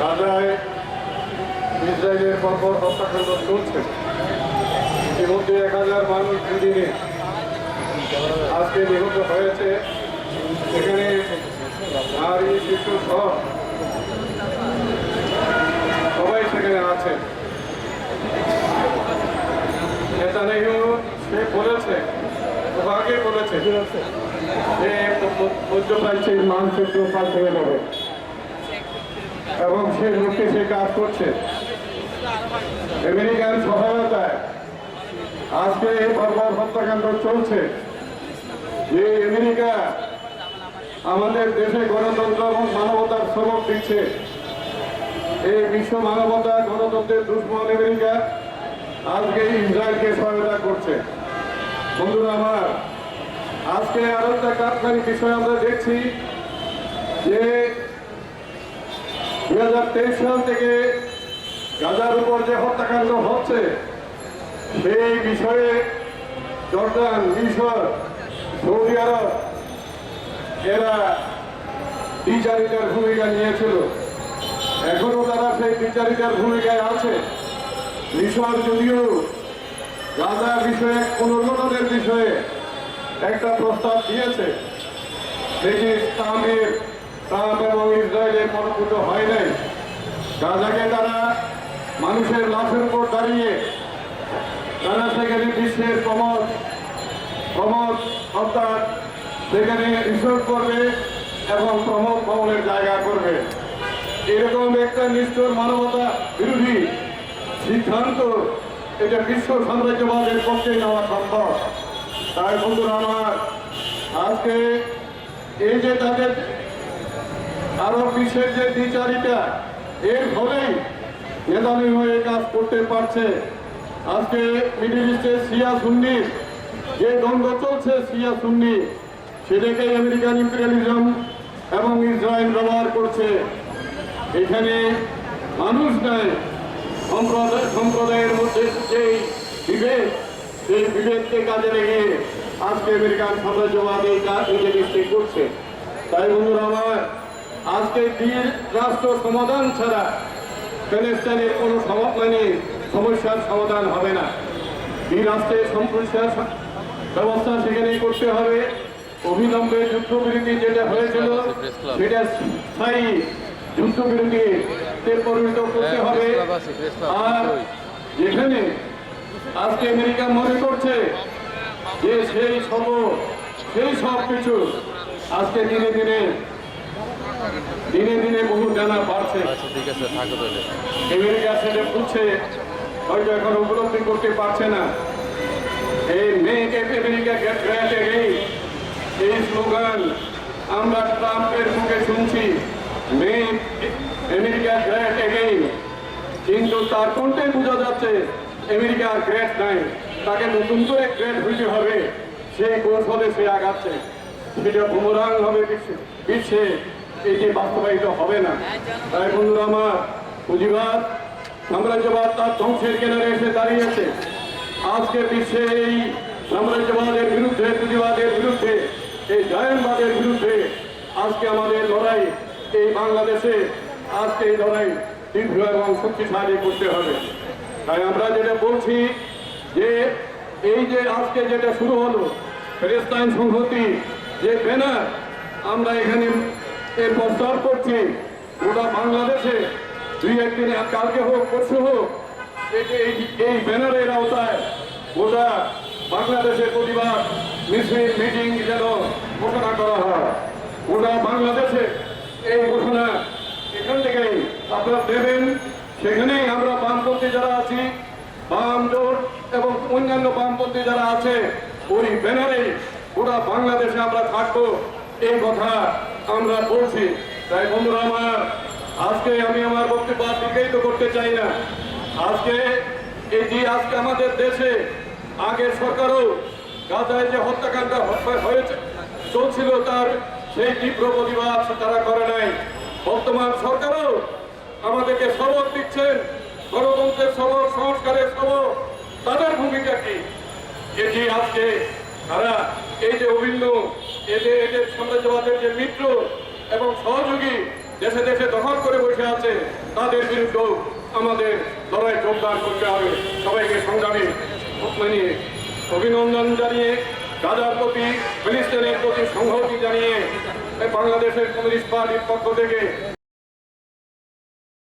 গাজায় ইসরায়েলের পরপর হত্যাকাণ্ড চলছে। ইতিমধ্যে এক হাজার মানুষ দুদিনে আজকে নিহত হয়েছে। এখানে নারী, শিশু সহ সবাই সেখানে আছে। নেতানিয়াহু সে বলেছে আগে বলেছে যে মধ্যপ্রাচ্যের মানচিত্র পাল্টে যাবে এবং সে লক্ষ্যে সে কাজ করছে। আমেরিকান সহায়তায় আজকে এই বর্বর হত্যাকাণ্ড চলছে। যে আমেরিকা আমাদের দেশে গণতন্ত্র এবং মানবতার সবক দিচ্ছে, এই বিশ্ব মানবতা, গণতন্ত্রের দুশ্মন আমেরিকা আজকে ইসরায়েলকে সহায়তা করছে। বন্ধুরা আমার, আজকে আরও একটা কারখানি বিষয় আমরা দেখছি যে দুই হাজার তেইশ সাল থেকে গাজার উপর যে হত্যাকাণ্ড হচ্ছে, সেই বিষয়ে জর্দান, মিশর, সৌদি আরব এরা বিচারিতার ভূমিকা নিয়েছিল। এখনও তারা সেই বিচারিতার ভূমিকায় আছে। মিশর যদিও গাজা বিষয়ে, পুনর্গঠনের বিষয়ে একটা প্রস্তাব দিয়েছে সেটি ট্রাম্পের ট্রাম্প এবং ইসরায়েলের মনোভূত হয় নাই। গাজাকে তারা মানুষের লাশের উপর দাঁড়িয়ে তারা সেখানে বিশ্বের প্রমোদ প্রমোদ অর্থাৎ সেখানে রিসোর্ট করবে এবং প্রমোদ ভবনের জায়গা করবে। এরকম একটা নিষ্ঠুর মানবতা বিরোধী সিদ্ধান্ত এটা বিশ্ব সাম্রাজ্যবাদের পক্ষে নেওয়া সম্ভব। তাই বন্ধুরা আমার, আজকে এই যে তাদের আরব বিশ্বের যে দ্বিচারিতা এর ফলেই নেতানি হয়ে কাজ করতে পারছে। আজকে মিডিল ইস্টে সিয়া সুন্নি, যে দ্বন্দ্ব চলছে সিয়া সুন্নি সেটাকে আমেরিকান ইম্পেরিয়ালিজম এবং ইসরায়েল ব্যবহার করছে। এখানে মানুষ নাই। সম্প্রদায় সম্প্রদায়ের মধ্যে যে বিভেদ, সেই বিভেদকে কাজে রেখে আজকে আমেরিকান সাম্রাজ্যবাদ এই কাজ নিজে করছে। তাই বন্ধুরা আমার আজকে দ্বি রাষ্ট্র সমাধান ছাড়া প্যালেস্টাইনের কোনো সমাধান মানে সমস্যার সমাধান হবে না। এই রাষ্ট্রের সমস্যার ব্যবস্থা সেখানেই করতে হবে। অবিলম্বে যুদ্ধবিরতি যেটা হয়েছিল সেটা স্থায়ী যুদ্ধবিরতিতে পরিণত করতে হবে। আর যেখানে আজকে আমেরিকা মনে করছে যে সেই সব সেই সব কিছু আজকে দিনে দিনে দিনে দিনে বহু জানা বাড়ছে। আচ্ছা ঠিক আছে থাকো তাহলে আমেরিকা সেটা বুঝছে হয়তো এখন উপলব্ধি করতে পারছে না। এই মেক আমেরিকা গেট এই স্লোগান আমরা ট্রাম্পের মুখে শুনছি মেক আমেরিকা গ্র্যান্ড এগেইন কিন্তু তার কোনটাই বোঝা যাচ্ছে আমেরিকা গ্রেট নাই। তাকে নতুন করে গ্রেট হইতে হবে। সেই কৌশলে সে আগাচ্ছে। সেটা বুমরাং হবে বিশ্বে- বিশ্বে। এটি বাস্তবায়িত হবে না। তাই বন্ধুরা আমার পুঁজিবাদ, সাম্রাজ্যবাদ তার ধ্বংসের কেনারে এসে দাঁড়িয়েছে। আজকে বিশ্বে এই সাম্রাজ্যবাদের বিরুদ্ধে, পুঁজিবাদের বিরুদ্ধে, এই জায়নবাদের বিরুদ্ধে আজকে আমাদের লড়াই, এই বাংলাদেশে আজকে এই লড়াই তীব্র এবং শক্তিশালী করতে হবে। তাই আমরা যেটা বলছি যে, এই যে আজকে যেটা শুরু হলো ফেরেস্তাইন সংহতি, যে ব্যানার, আমরা এখানে এর প্রস্তাব করছি, গোটা বাংলাদেশে, দুই একদিন কালকে হোক, পরশু হোক, এই এই- এই ব্যানারের আওতায় গোটা বাংলাদেশের প্রতিবাদ মিছিল, মিটিং যেন ঘোষণা করা হয়। গোটা বাংলাদেশে এই ঘোষণা এখান থেকেই আপনারা দেবেন, সেখানেই আমরা বামপন্থী যারা আছি, বাম জোট এবং অন্যান্য বামপন্থী যারা আছে, ওই ব্যানারে গোটা বাংলাদেশে আমরা থাকব। এই কথা আমরা বলছি। তাই বন্ধুরা আমার, আজকে আমি আমার বক্তব্য দীর্ঘায়িত করতে চাই না। আজকে এই যে আজকে আমাদের দেশে আগের সরকারও গাজায় যে হত্যাকাণ্ড হয়েছে, চলছিল তার সেই তীব্র প্রতিবাদ তারা করে নাই। বর্তমান সরকারও আমাদেরকে সবক দিচ্ছেন, গণতন্ত্রের সবক সংস্কারের সবক তাদের ভূমিকা কি? এটি আজকে তারা এই যে অভিন্ন এদের এদের সাম্রাজ্যবাদের যে মিত্র এবং সহযোগী দেশে দেশে দখল করে বসে আছে, তাদের বিরুদ্ধেও আমাদের লড়াই যোগদান করতে হবে। সবাইকে সংগ্রামে মানে অভিনন্দন জানিয়ে গাজার প্রতি, ফিলিস্তিনের প্রতি সংহতি জানিয়ে বাংলাদেশের কমিউনিস্ট পার্টির পক্ষ থেকে